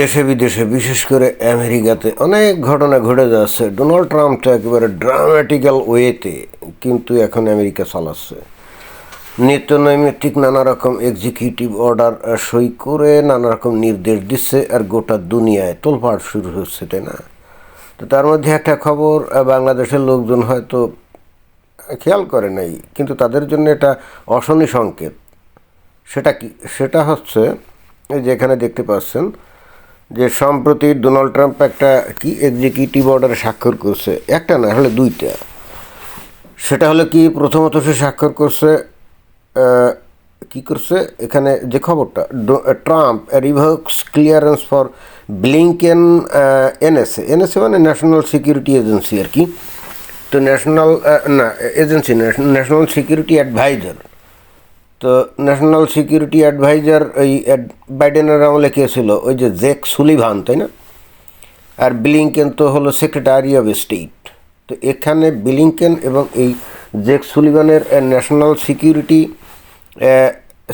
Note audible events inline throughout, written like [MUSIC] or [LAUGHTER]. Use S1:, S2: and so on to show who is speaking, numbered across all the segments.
S1: দেশে বিদেশে, বিশেষ করে আমেরিকাতে অনেক ঘটনা ঘটে যাচ্ছে। ডোনাল্ড ট্রাম্প তো একেবারে ড্রামাটিক্যাল ওয়েতে কিন্তু এখন আমেরিকা চালাচ্ছে। নিত্য নৈমিত্তিক নানা রকম এক্সিকিউটিভ অর্ডার সই করে নানা রকম নির্দেশ দিচ্ছে আর গোটা দুনিয়ায় তোলপাড় শুরু হচ্ছে, তাই না? তো তার মধ্যে একটা খবর বাংলাদেশের লোকজন হয়তো খেয়াল করে নাই, কিন্তু তাদের জন্য এটা অশনি সংকেত। সেটা কি? সেটা হচ্ছে, এই যে এখানে দেখতে পাচ্ছেন যে সম্প্রতি ডোনাল্ড ট্রাম্প একটা কি এক্সিকিউটিভ অর্ডারে স্বাক্ষর করছে? একটা না, হলে দুইটা। সেটা হলো কি, প্রথমত সে স্বাক্ষর করছে কি করছে? এখানে যে খবরটা Trump revokes clearance for Blinken NSA NSA মানে ন্যাশনাল সিকিউরিটি এজেন্সি আর কি। তো ন্যাশনাল না এজেন্সি ন্যাশনাল সিকিউরিটি অ্যাডভাইজার তো ন্যাশনাল সিকিউরিটি অ্যাডভাইজার ওই বাইডেনের আমলে কে ছিল? ওই যে জেক সুলিভান তাই না? আর বিলিংকেন তো হলো সেক্রেটারি অফ স্টেট তো এখানে বিলিংকেন এবং এই জেক সুলিভানের ন্যাশনাল সিকিউরিটি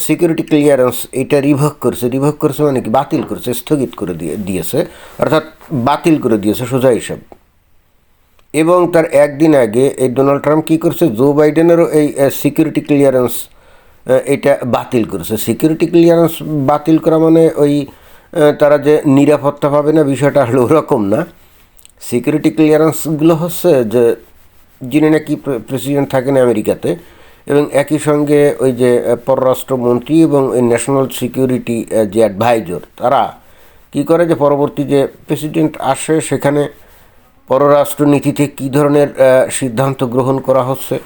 S1: সিকিউরিটি ক্লিয়ারেন্স এটা রিভোক করছে। রিভোক করছে মানে কি? বাতিল করছে, স্থগিত করে দিয়ে, দিয়েছে। অর্থাৎ বাতিল করে দিয়েছে সোজা হিসাব। এবং তার একদিন আগে এই ডোনাল্ড ট্রাম্প কী করছে? জো বাইডেনেরও এই সিকিউরিটি ক্লিয়ারেন্স এটা বাতিল করেছে। সিকিউরিটি ক্লিয়ারেন্স বাতিল করা মানে ওই তারা যে নিরাপত্তা পাবে না বিষয়টা হলো ওরকম না। সিকিউরিটি ক্লিয়ারেন্সগুলো হচ্ছে যে, যিনি নাকি প্রেসিডেন্ট থাকেন আমেরিকাতে, এবং একই সঙ্গে ওই যে পররাষ্ট্রমন্ত্রী এবং ওই ন্যাশনাল সিকিউরিটি যে অ্যাডভাইজর তারা কি করে যে পরবর্তী যে প্রেসিডেন্ট আসে, সেখানে পররাষ্ট্রনীতিতে কী ধরনের সিদ্ধান্ত গ্রহণ করা হচ্ছে।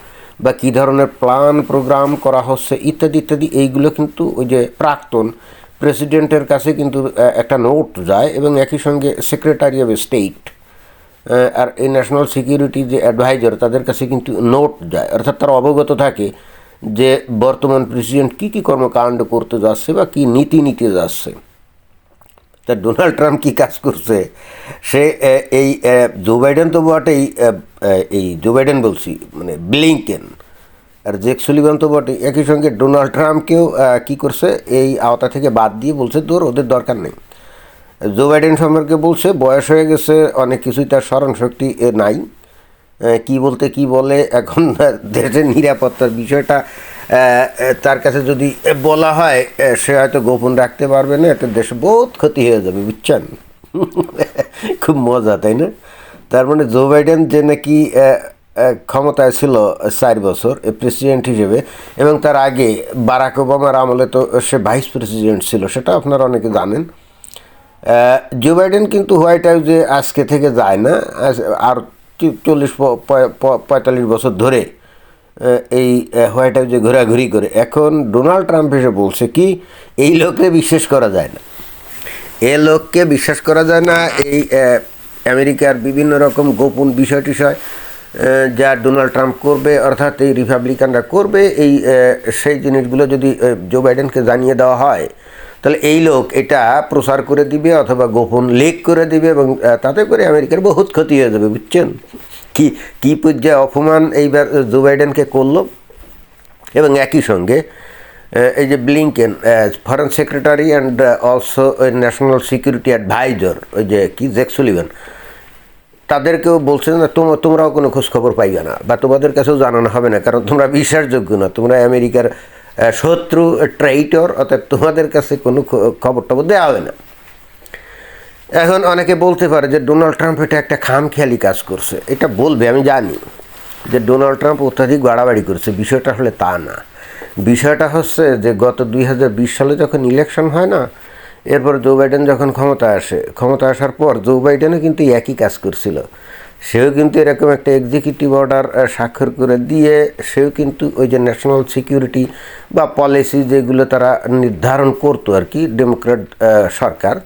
S1: বা কী ধরনের প্ল্যান প্রোগ্রাম করা হচ্ছে, ইত্যাদি ইত্যাদি, এইগুলো কিন্তু ওই যে প্রাক্তন প্রেসিডেন্টের কাছে কিন্তু একটা নোট যায় এবং একই সঙ্গে সেক্রেটারি অফ স্টেট আর এই ন্যাশনাল সিকিউরিটি যে অ্যাডভাইজার তাদের কাছে কিন্তু নোট যায়। অর্থাৎ তারা অবগত থাকে যে বর্তমান প্রেসিডেন্ট কী কী কর্মকাণ্ড করতে যাচ্ছে বা কী নীতি নিতে যাচ্ছে। তা ডোনাল্ড ট্রাম্প কী কাজ করছে? সে এই জো বাইডেন তো এ, এই জো বাইডেন বলছি মানে ব্লিংকেন আর জেক সুলিভান তো বটে একই সঙ্গে ডোনাল্ড ট্রাম্পকেও কি করছে এই আওতা থেকে বাদ দিয়ে বলছে তোর ওদের দরকার নেই। জো বাইডেন সম্পর্কে বলছে বয়স হয়ে গেছে অনেক কিছুই তার স্মরণ শক্তি নাই। কি বলতে কি বলে এখন দেশের নিরাপত্তার বিষয়টা তার কাছে যদি বলা হয় সে হয়তো গোপন রাখতে পারবে না, এতে দেশে বহুত ক্ষতি হয়ে যাবে, বুঝছেন? [LAUGHS] খুব মজা, তাই না? তার মানে জো বাইডেন যে নাকি ক্ষমতায় ছিল চার বছর প্রেসিডেন্ট হিসেবে, এবং তার আগে বারাক ওবামার আমলে তো সে ভাইস প্রেসিডেন্ট ছিল, সেটা আপনারা অনেকে জানেন। জো বাইডেন কিন্তু হোয়াইট হাউসে আজকে থেকে যায় না আর চল্লিশ পঁয়তাল্লিশ বছর ধরে। এই হোয়াইট হাউসে ঘোরাঘুরি করে, এখন ডোনাল্ড ট্রাম্প এসে বলছে কি, এই লোককে বিশ্বাস করা যায় না। এ লোককে বিশ্বাস করা যায় না, এই আমেরিকার বিভিন্ন রকম গোপন বিষয় টিষয় যা ডোনাল্ড ট্রাম্প করবে, অর্থাৎ এই রিপাবলিকানরা করবে, এই সেই জিনিসগুলো যদি জো বাইডেনকে জানিয়ে দেওয়া হয়, তাহলে এই লোক এটা প্রচার করে দিবে অথবা গোপন লিক করে দিবে এবং তাতে করে আমেরিকার বহুত ক্ষতি হয়ে যাবে, বুঝছেন? কি, কী পর্যায়ে অপমান এইবার জো বাইডেনকে করল। এবং একই সঙ্গে এই যে Blinken foreign secretary and also national security adviser ওই যে কি জেক সুলিভান তাদেরকেও বলছে না তোমরা তোমরাও কোনো খোঁজ খবর পাইবে না বা তোমাদের কাছেও জানানো হবে না, কারণ তোমরা বিশ্বাসযোগ্য না, তোমরা আমেরিকার শত্রু ট্রেইটর অর্থাৎ তোমাদের কাছে কোনো খবর টবর দেওয়া হবে না। এখন অনেকে বলতে পারে যে ডোনাল্ড ট্রাম্প এটা একটা খামখেয়ালি কাজ করছে। এটা বলবে, আমি জানি যে ডোনাল্ড ট্রাম্প অত্যাধিক বাড়াবাড়ি করছে। বিষয়টা হলে তা না। বিষয়টা হচ্ছে যে গত দুই হাজার বিশ সালে যখন ইলেকশন হয় না, এরপর জো বাইডেন যখন ক্ষমতা আসে ক্ষমতা আসার পর জো বাইডেনও কিন্তু একই কাজ করছিল। সেও কিন্তু এরকম একটা এক্সিকিউটিভ অর্ডার স্বাক্ষর করে দিয়ে সেও কিন্তু ওই যে ন্যাশনাল সিকিউরিটি বা পলিসি যেগুলো তারা নির্ধারণ করতো আর কি ডেমোক্রেট সরকার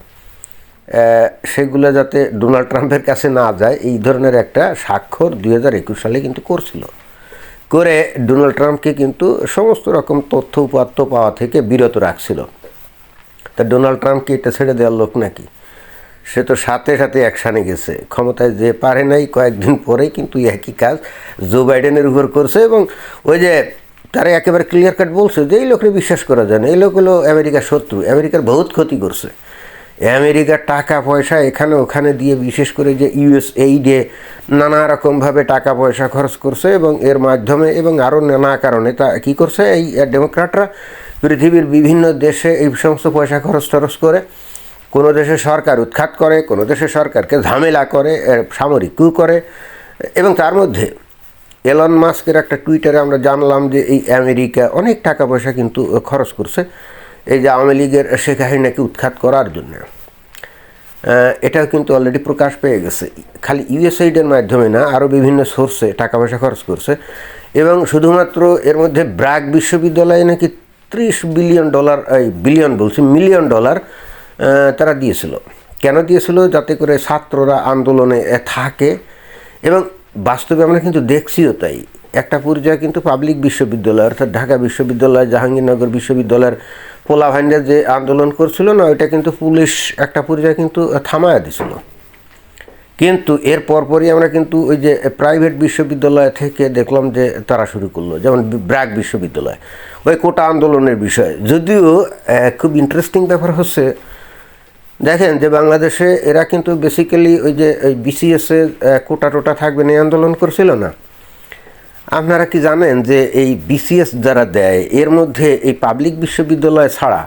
S1: সেগুলো যাতে ডোনাল্ড ট্রাম্পের কাছে না যায়, এই ধরনের একটা স্বাক্ষর দুই হাজার একুশ সালে কিন্তু করছিল। করে ডোনাল্ড ট্রাম্পকে কিন্তু সমস্ত রকম তথ্য উপাত্ত পাওয়া থেকে বিরত রাখছিল। তা ডোনাল্ড ট্রাম্পকে এটা ছেড়ে দেওয়ার লোক নাকি? সে তো সাথে সাথে অ্যাকশানে গেছে। ক্ষমতায় যে পারে নাই, কয়েকদিন পরেই কিন্তু একই কাজ জো বাইডেনের উপর করছে এবং ওই যে তারা একেবারে ক্লিয়ার কাট বলছে যে, এই লোককে বিশ্বাস করা যায় না। এই লোক হলো আমেরিকার শত্রু। আমেরিকার বহুত ক্ষতি করছে। আমেরিকার টাকা পয়সা এখানে ওখানে দিয়ে বিশেষ করে যে ইউএস এইডে নানা রকমভাবে টাকা পয়সা খরচ করছে এবং এর মাধ্যমে এবং আরও নানা কারণে। তা কী করছে? এই ডেমোক্রাটরা পৃথিবীর বিভিন্ন দেশে এই সমস্ত পয়সা খরচ টরচ করে। কোনো দেশে সরকার উৎখাত করে, কোনো দেশে সরকারকে ঝামেলা করে সামরিক কু করে। এবং তার মধ্যে এলন মাস্কের একটা টুইটারে আমরা জানলাম যে এই আমেরিকা অনেক টাকা পয়সা কিন্তু খরচ করছে। এই যে আওয়ামী লীগের শেখ হাসিনাকে উৎখাত করার জন্য। এটাও কিন্তু অলরেডি প্রকাশ পেয়ে গেছে। খালি ইউএসআইডের মাধ্যমে না আরও বিভিন্ন সোর্সে টাকা পয়সা খরচ করছে। এবং শুধুমাত্র এর মধ্যে ব্র্যাক বিশ্ববিদ্যালয়ে নাকি ত্রিশ বিলিয়ন ডলার এই বিলিয়ন বলছি মিলিয়ন ডলার তারা দিয়েছিল। কেন দিয়েছিল? যাতে করে ছাত্ররা আন্দোলনে থাকে। এবং বাস্তবে আমরা কিন্তু দেখছিও তাই। একটা পর্যায়ে কিন্তু পাবলিক বিশ্ববিদ্যালয়, অর্থাৎ ঢাকা বিশ্ববিদ্যালয়, জাহাঙ্গীরনগর বিশ্ববিদ্যালয়ের পোলা ভাইন্ডা যে আন্দোলন করছিল না, ওইটা কিন্তু পুলিশ একটা পর্যায়ে কিন্তু থামায়া দিছিল। কিন্তু এর পরপরই আমরা কিন্তু ওই যে প্রাইভেট বিশ্ববিদ্যালয় থেকে দেখলাম যে তারা শুরু করল, যেমন ব্র্যাক বিশ্ববিদ্যালয়। ওই কোটা আন্দোলনের বিষয়। যদিও খুব ইন্টারেস্টিং ব্যাপার হচ্ছে, দেখেন যে বাংলাদেশে এরা কিন্তু বেসিক্যালি ওই যে বিসিএসে কোটা টোটা থাকবে না আন্দোলন করছিল না। আপনারা কি জানেন যে এই বিসিএস যারা দেয়, এর মধ্যে এই পাবলিক বিশ্ববিদ্যালয় ছাড়া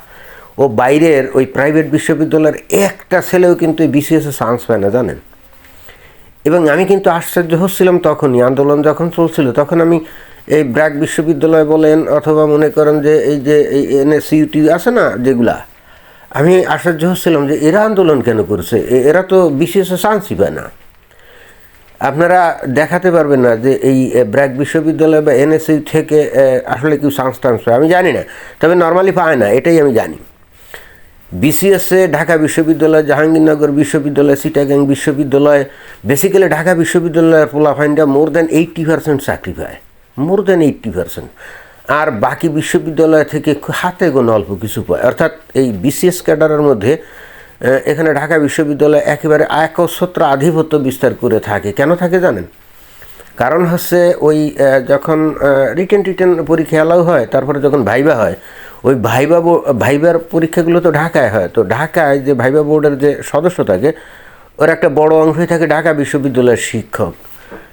S1: ও বাইরের ওই প্রাইভেট বিশ্ববিদ্যালয়ের একটা ছেলেও কিন্তু এই বিসিএসে চান্স পায় না, জানেন? এবং আমি কিন্তু আশ্চর্য হচ্ছিলাম তখনই, আন্দোলন যখন চলছিল, তখন আমি এই ব্র্যাক বিশ্ববিদ্যালয় বলেন অথবা মনে করেন যে এই যে এই এনএসইউটি আছে না যেগুলা, আমি আশ্চর্য হচ্ছিলাম যে এরা আন্দোলন কেন করছে? এরা তো বিশেষ চান্সই পায় না। আপনারা দেখাতে পারবেন না যে এই ব্র্যাক বিশ্ববিদ্যালয় বা এনএসইউ থেকে আসলে কেউ চান্স টান্স পায় আমি জানি না, তবে নর্মালি পায় না, এটাই আমি জানি। বিসিএসে ঢাকা বিশ্ববিদ্যালয়, জাহাঙ্গীরনগর বিশ্ববিদ্যালয় সিটাগাং বিশ্ববিদ্যালয় বেসিক্যালি ঢাকা বিশ্ববিদ্যালয়ের পোলাফাইনটা মোর দ্যান এইট্টি পার্সেন্ট চাকরি পায়। মোর দ্যান এইট্টি পার্সেন্ট আর বাকি বিশ্ববিদ্যালয় থেকে হাতে গোনা অল্প কিছু পায়। অর্থাৎ এই বিসিএস ক্যাডারের মধ্যে এখানে ঢাকা বিশ্ববিদ্যালয় একেবারে একচ্ছত্র আধিপত্য বিস্তার করে থাকে। কেন থাকে জানেন? কারণ হচ্ছে ওই যখন রিটেন টিটেন পরীক্ষা এলাও হয়, তারপরে যখন ভাইবা হয়, ওই ভাইবা ভাইবার পরীক্ষাগুলো তো ঢাকায় হয়। তো ঢাকায় যে ভাইবা বোর্ডের যে সদস্য থাকে, ওর একটা বড় অংশই থাকে ঢাকা বিশ্ববিদ্যালয়ের শিক্ষক।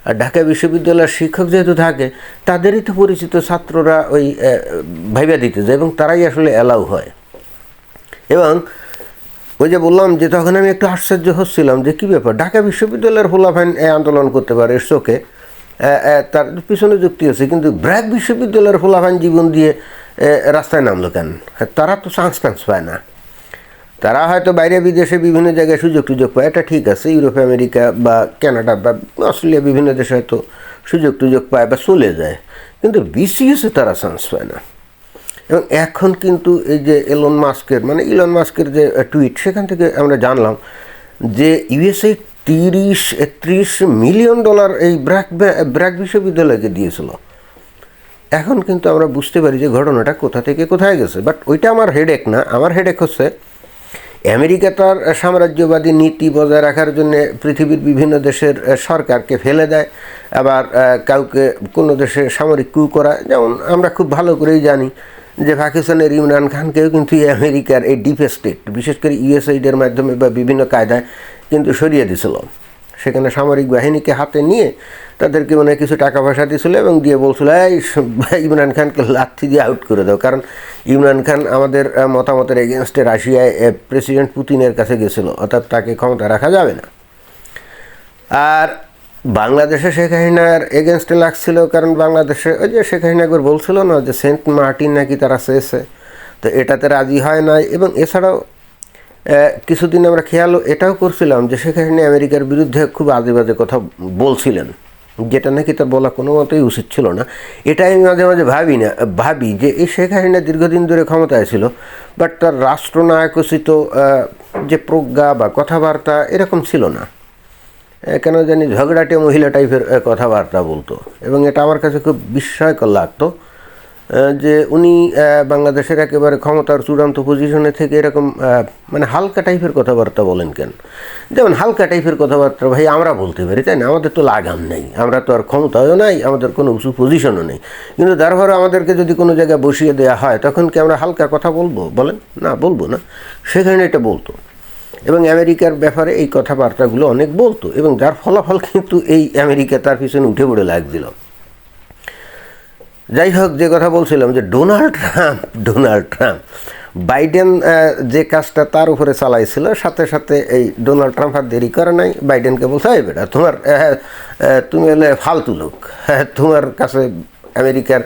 S1: আর ঢাকা বিশ্ববিদ্যালয়ের শিক্ষক যেহেতু থাকে, তাদেরই তো পরিচিত ছাত্ররা ওই ভাইবা দিতে যায় এবং তারাই আসলে অ্যালাউ হয়। এবং ওই যে বললাম যে তখন আমি একটু আশ্চর্য হচ্ছিলাম যে কী ব্যাপার? ঢাকা বিশ্ববিদ্যালয়ের হোলাফাইন আন্দোলন করতে পারে চোখে তার পিছনে যুক্তি আছে কিন্তু ব্র্যাক বিশ্ববিদ্যালয়ের হোলাফাইন জীবন দিয়ে রাস্তায় নামলো কেন? হ্যাঁ, তারা তো চান্স টান্স পায় না। তারা হয়তো বাইরে বিদেশে বিভিন্ন জায়গায় সুযোগ টুযোগ পায়। এটা ঠিক আছে ইউরোপ আমেরিকা বা কানাডা বা অস্ট্রেলিয়া বিভিন্ন দেশে হয়তো সুযোগ টুযোগ পায় বা চলে যায়। কিন্তু বিসিএসে তারা চান্স পায় না। এবং এখন কিন্তু এই যে এলন মাস্কের মানে ইলন মাস্কের যে টুইট সেখান থেকে আমরা জানলাম যে ইউএসএ তিরিশ ত্রিশ মিলিয়ন ডলার এই ব্র্যাক ব্র্যাক বিশ্ববিদ্যালয়কে দিয়েছিল। এখন কিন্তু আমরা বুঝতে পারি যে ঘটনাটা কোথা থেকে কোথায় গেছে। বাট ওইটা আমার হেডেক না, আমার হেডেক হচ্ছে আমেরিকা তার সাম্রাজ্যবাদী নীতি বজায় রাখার জন্য পৃথিবীর বিভিন্ন দেশের সরকারকে ফেলে দেয়, আবার কাউকে কোনো দেশে সামরিক কু করা যেমন আমরা খুব ভালো করেই জানি যে পাকিস্তানের ইমরান খানকেও কিন্তু আমেরিকার এই ডিপ স্টেট, বিশেষ করে ইউএসআইডের মাধ্যমে বা বিভিন্ন কায়দায় কিন্তু সরিয়ে দিছিল। সেখানে সামরিক বাহিনীকে হাতে নিয়ে তাদেরকে মানে কিছু টাকা পয়সা দিয়েছিল এবং দিয়ে বলছিল, এই ইমরান খানকে লাথি দিয়ে আউট করে দাও। কারণ ইমরান খান আমাদের মতামতের এগেনস্টে রাশিয়ায় প্রেসিডেন্ট পুতিনের কাছে গেছিল, অর্থাৎ তাকে ক্ষমতা রাখা যাবে না। আর বাংলাদেশে শেখ হাসিনার এগেনস্টে লাগছিল, কারণ বাংলাদেশে ওই যে শেখ হাসিনা একবার বলছিল না যে সেন্ট মার্টিন নাকি তারা চেয়েছে, তো এটাতে রাজি হয় নাই। এবং এছাড়াও কিছুদিন আমরা খেয়াল এটাও করছিলাম যে শেখ হাসিনা আমেরিকার বিরুদ্ধে খুব আজে বাজে কথা বলছিলেন, যেটা নাকি তার বলা কোনো মতেই উচিত ছিল না। এটা আমি মাঝে মাঝে ভাবি না, ভাবি যে এই শেখ হাসিনা দীর্ঘদিন ধরে ক্ষমতায় ছিল বাট তার রাষ্ট্রনায়কোচিত যে প্রজ্ঞা বা কথাবার্তা এরকম ছিল না। কেন জানি ঝগড়াটে মহিলা টাইপের কথাবার্তা বলতো। এবং এটা আমার কাছে খুব বিস্ময়কর লাগতো যে উনি বাংলাদেশের একেবারে ক্ষমতার চূড়ান্ত পজিশনে থেকে এরকম মানে হালকা টাইপের কথাবার্তা বলেন কেন? যেমন হালকা টাইপের কথাবার্তা, ভাই, আমরা বলতে পারি, তাই না? আমাদের তো লাগাম নেই, আমরা তো আর ক্ষমতাও নাই, আমাদের কোনো উঁচু পজিশনও নেই। কিন্তু তারপরে আমাদেরকে যদি কোনো জায়গায় বসিয়ে দেওয়া হয়, তখন কি আমরা হালকা কথা বলব? বলেন? না, বলব না। সেখানে এটা বলতো। এবং আমেরিকার ব্যাপারে এই কথাবার্তাগুলো অনেক বলতো এবং যার ফলাফল কিন্তু এই আমেরিকা তার পিছনে উঠে পড়ে লাগছিল। যাই হোক যে কথা বলছিলাম যে Donald Trump Donald Trump Biden যে কাজটা তার উপরে চালাইছিল সাথে সাথে এই ডোনাল্ড ট্রাম্প আর দেরি করে নাই। বাইডেনকে বলছে এই বেটা তোমার তুমি হলে ফালতু লোক। হ্যাঁ, তোমার কাছে আমেরিকার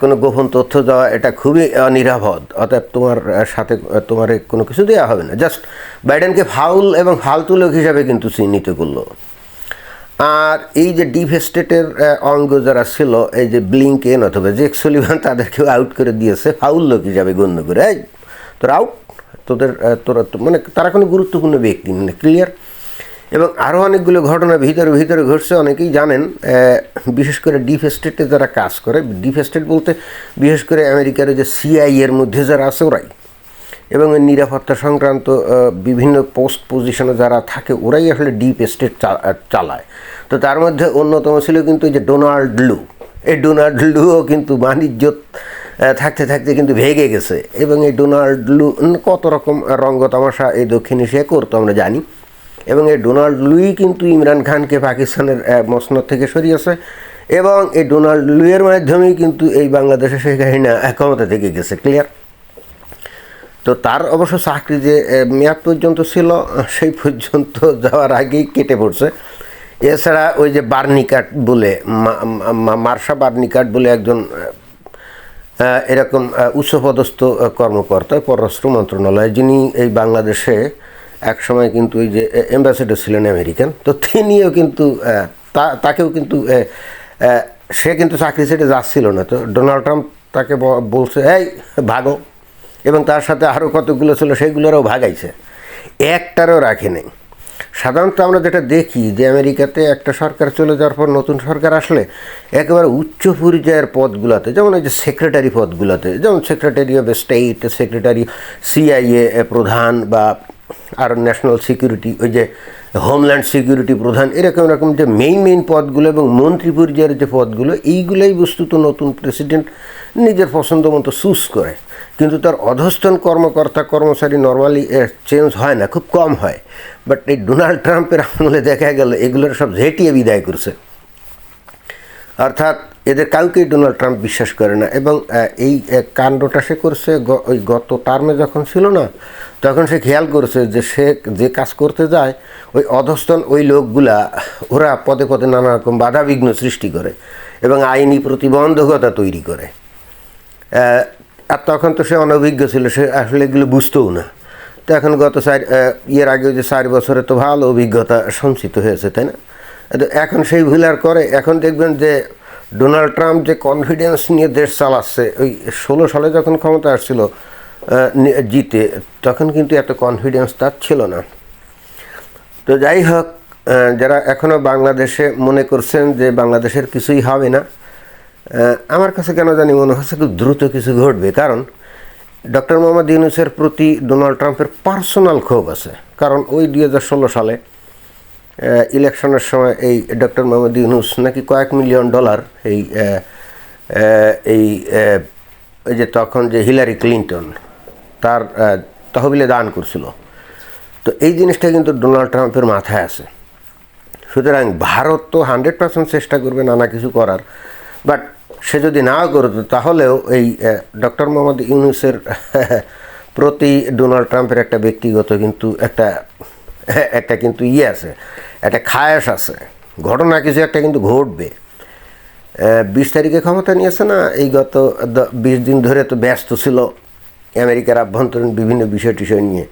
S1: কোনো গোপন তথ্য দেওয়া এটা খুবই অনিরাপদ। অতএব তোমার সাথে তোমার কোনো কিছু দেওয়া হবে না। জাস্ট বাইডেনকে ফাউল এবং ফালতু লোক হিসাবে কিন্তু চিহ্নিত করল। আর এই যে ডিপ স্টেটের অঙ্গ যারা ছিল, এই যে ব্লিংকেন অথবা জেক সলিভান, তাদেরকেও আউট করে দিয়েছে, ফাউল লোক হিসাবে গণ্য করে। এই, তোরা আউট তোদের তোরা মানে তারা কোনো গুরুত্বপূর্ণ ব্যক্তি না ক্লিয়ার এবং আরও অনেকগুলো ঘটনা ভিতরে ভিতরে ঘটছে, অনেকেই জানেন বিশেষ করে ডিপ স্টেটে যারা কাজ করে ডিপ স্টেট বলতে বিশেষ করে আমেরিকার যে সিআই এর মধ্যে যারা আছে ওরাই। এবং নিরাপত্তা সংক্রান্ত বিভিন্ন পোস্ট পজিশনে যারা থাকে, ওরাই আসলে ডিপ স্টেট চালায়। তো তার মধ্যে অন্যতম ছিল কিন্তু এই যে ডোনাল্ড লু। এই ডোনাল্ড লুও কিন্তু বাণিজ্য থাকতে থাকতে কিন্তু ভেগে গেছে। এবং এই ডোনাল্ড লু কত রকম রঙ্গ তামাশা এই দক্ষিণ এশিয়া করতো আমরা জানি। এবং এই ডোনাল্ড লুই কিন্তু ইমরান খানকে পাকিস্তানের মসনদ থেকে সরিয়েছে এবং এই ডোনাল্ড লুইয়ের মাধ্যমেই কিন্তু এই বাংলাদেশে শেখ হাসিনা আহ, ক্ষমতা থেকে গেছে ক্লিয়ার তো তার অবশ্য চাকরি যে মেয়াদ পর্যন্ত ছিল সেই পর্যন্ত যাওয়ার আগেই কেটে পড়ছে। এছাড়া ওই যে বার্নিকাট বলে মার্শা বার্নিকাট বলে একজন এরকম উচ্চপদস্থ কর্মকর্তা পররাষ্ট্র মন্ত্রণালয় যিনি এই বাংলাদেশে একসময় কিন্তু ওই যে অ্যাম্বাসেডর ছিলেন আমেরিকান। তো তিনিও কিন্তু তাকেও কিন্তু সে কিন্তু চাকরি ছেড়ে যাচ্ছিল না। তো ডোনাল্ড ট্রাম্প তাকে বলছে, এই, ভাগো। এবং তার সাথে আরও কতগুলো ছিল, সেগুলোরও ভাগাইছে। একটারও রাখে নেই। সাধারণত আমরা যেটা দেখি, যে আমেরিকাতে একটা সরকার চলে যাওয়ার পর নতুন সরকার আসলে একেবারে উচ্চ পর্যায়ের পদগুলোতে, যেমন এই যে সেক্রেটারি পদগুলোতে, যেমন secretary of state secretary CIA প্রধান বা আর ন্যাশনাল সিকিউরিটি ওই যে হোমল্যান্ড সিকিউরিটি প্রধান, এরকম এরকম যে মেইন মেইন পদগুলো এবং মন্ত্রী পর্যায়ের যে পদগুলো, এইগুলোই বস্তুত নতুন প্রেসিডেন্ট নিজের পছন্দ মতো চুজ করে। কিন্তু তার অধস্তন কর্মকর্তা, কর্মচারী নর্মালি চেঞ্জ হয় না, খুব কম হয়। বাট এই ডোনাল্ড ট্রাম্পের আমলে দেখা গেল, এগুলোর সব ঝেঁটিয়ে বিদায় করছে। অর্থাৎ এদের কাউকেই ডোনাল্ড ট্রাম্প বিশ্বাস করে না এবং এই কাণ্ডটা সে করছে ওই গত টার্মে যখন ছিল না, তখন সে খেয়াল করছে যে সে যে কাজ করতে যায়, ওই অধস্তন ওই লোকগুলা, ওরা পদে পদে নানা রকম বাধা বিঘ্ন সৃষ্টি করে এবং আইনি প্রতিবন্ধকতা তৈরি করে। আর তখন তো সে অনভিজ্ঞ ছিল, সে আসলে এগুলো বুঝতেও না। তো এখন গত চার ইয়ের আগে যে চার বছরে তো ভালো অভিজ্ঞতা সঞ্চিত হয়েছে, তাই না? তো এখন সেই ভুল আর করে, এখন দেখবেন যে ডোনাল্ড ট্রাম্প যে কনফিডেন্স নিয়ে দেশ চালাচ্ছে, ওই ষোলো সালে যখন ক্ষমতা আসছিল জিতে, তখন কিন্তু এত কনফিডেন্স তার ছিল না। তো যাই হোক যারা এখনও বাংলাদেশে মনে করছেন যে বাংলাদেশের কিছুই হবে না আমার কাছে কেন জানি মনে হচ্ছে খুব দ্রুত কিছু ঘটবে। কারণ ডক্টর মোহাম্মদ ইউনুসের প্রতি ডোনাল্ড ট্রাম্পের পার্সোনাল ক্ষোভ আছে। কারণ ওই দুই হাজার ষোলো সালে ইলেকশনের সময় এই ডক্টর মোহাম্মদ ইউনুস নাকি কয়েক মিলিয়ন ডলার এই এই যে তখন যে হিলারি ক্লিন্টন, তার তহবিলে দান করছিল। তো এই জিনিসটা কিন্তু ডোনাল্ড ট্রাম্পের মাথায় আছে। সুতরাং ভারত তো হান্ড্রেড পার্সেন্ট চেষ্টা করবে নানা কিছু করার। বাট সে যদি নাও করতো, তাহলেও এই ডক্টর মোহাম্মদ ইউনুসের, [LAUGHS] প্রতি ডোনাল্ড ট্রাম্পের একটা ব্যক্তিগত কিন্তু একটা [LAUGHS] একটা কিন্তু ইয়ে আছে, একটা খায়াস আছে। ঘটনা কিছু একটা কিন্তু ঘটবে। বিশ তারিখে ক্ষমতা নিয়েছে না, এই গত বিশ দিন ধরে তো ব্যস্ত ছিল আমেরিকার আভ্যন্তরীণ বিভিন্ন বিষয় টিষয় নিয়ে।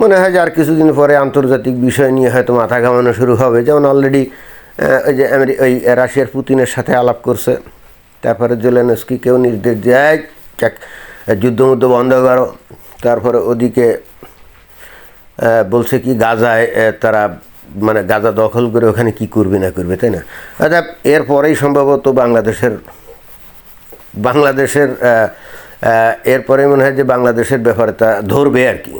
S1: মনে হয় যে আর কিছুদিন পরে আন্তর্জাতিক বিষয় নিয়ে হয়তো মাথা ঘামানো শুরু হবে। যেমন অলরেডি ওই যে ওই রাশিয়ার পুতিনের সাথে আলাপ করছে। তারপরে জেলেনস্কি কেউ নির্দেশ দেয় যুদ্ধমুদ্ধ বন্ধ করো। তারপরে ওদিকে বলছে কি গাজায় তারা মানে গাজা দখল করে ওখানে কি করবে না করবে, তাই না? অর্থাৎ এরপরেই সম্ভবত বাংলাদেশের বাংলাদেশের এরপরে মনে হয় যে বাংলাদেশের ব্যাপারে তা ধরবে আর কি।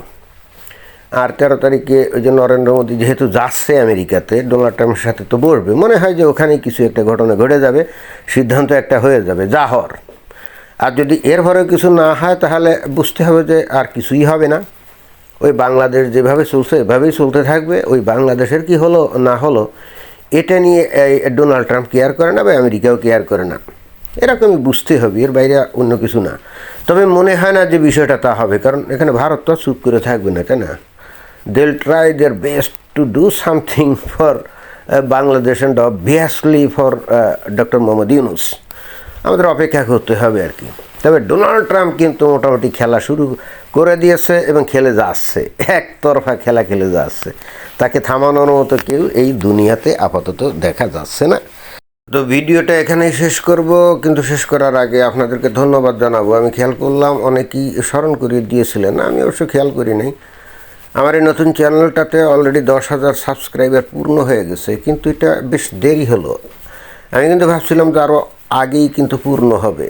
S1: আর তেরো তারিখে ওই যে নরেন্দ্র মোদী যেহেতু যাচ্ছে আমেরিকাতে, ডোনাল্ড ট্রাম্পের সাথে তো বসবে। মনে হয় যে ওখানে কিছু একটা ঘটনা ঘটে যাবে, সিদ্ধান্ত একটা হয়ে যাবে, যা হওয়ার। আর যদি এর পরেও কিছু না হয়, তাহলে বুঝতে হবে যে আর কিছুই হবে না। ওই বাংলাদেশ যেভাবে চলছে, এভাবেই চলতে থাকবে। ওই বাংলাদেশের কি হলো, না হলো, এটা নিয়ে ডোনাল্ড ট্রাম্প কেয়ার করে না বা আমেরিকাও কেয়ার করে না। এরকমই বুঝতে হবে, এর বাইরে অন্য কিছু না। তবে মনে হয় না যে বিষয়টা তা হবে, কারণ এখানে ভারত তো চুপ করে থাকবে না, তাই না? They'll try their best to do something for Bangladesh and obviously for doctor Muhammad Yunus আমাদের অপেক্ষা করতে হবে আর কি। তবে ডোনাল্ড ট্রাম্প কিন্তু মোটামুটি খেলা শুরু করে দিয়েছে এবং খেলে যাচ্ছে। একতরফা খেলা খেলে যাচ্ছে। তাকে থামানোর মতো কেউ এই দুনিয়াতে আপাতত দেখা যাচ্ছে না। তো ভিডিওটা এখানেই শেষ করব। কিন্তু শেষ করার আগে আপনাদেরকে ধন্যবাদ জানাব। আমি খেয়াল করলাম অনেকেই স্মরণ করিয়ে দিয়েছিলেন। আমি অবশ্য খেয়াল করি নাই। আমার এই নতুন চ্যানেলটাতে অলরেডি দশ হাজার সাবস্ক্রাইবার পূর্ণ হয়ে গেছে। কিন্তু এটা বেশ দেরি হলো। আমি কিন্তু ভাবছিলাম যে আরও আগেই কিন্তু পূর্ণ হবে।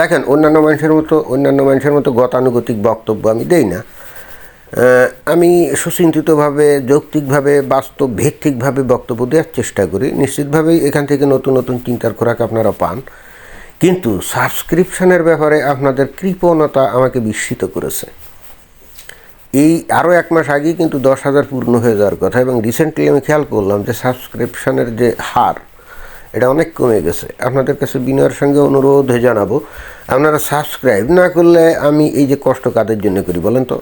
S1: দেখেন, অন্যান্য মানুষের মতো, অন্যান্য মানুষের মতো গতানুগতিক বক্তব্য আমি দেই না। আমি সুচিন্তিতভাবে, যৌক্তিকভাবে, বাস্তব ভিত্তিকভাবে বক্তব্য দেওয়ার চেষ্টা করি। নিশ্চিতভাবেই এখান থেকে নতুন নতুন চিন্তার খোরাক আপনারা পান। কিন্তু সাবস্ক্রিপশনের ব্যাপারে আপনাদের কৃপণতা আমাকে বিস্মিত করেছে। এই আরও এক মাস আগেই কিন্তু দশ হাজার পূর্ণ হয়ে যাওয়ার কথা এবং রিসেন্টলি আমি খেয়াল করলাম যে সাবস্ক্রিপশানের যে হার এটা অনেক কমে গেছে। আপনাদের কাছে বিনয়ের সঙ্গে অনুরোধ জানাব, আপনারা সাবস্ক্রাইব না করলে আমি এই যে কষ্ট কাদের জন্য করি বলেন তো?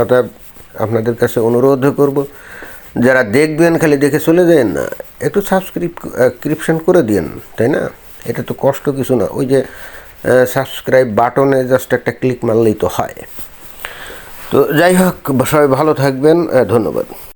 S1: অর্থাৎ আপনাদের কাছে অনুরোধ করব, যারা দেখবেন খালি দেখে চলে যান না, একটু সাবস্ক্রিপশন করে দিন তাই না? এটা তো কষ্ট কিছু না, ওই যে সাবস্ক্রাইব বাটনে জাস্ট একটা ক্লিক মারলেই তো হয়। তো যাই হোক, সবাই ভালো থাকবেন ধন্যবাদ।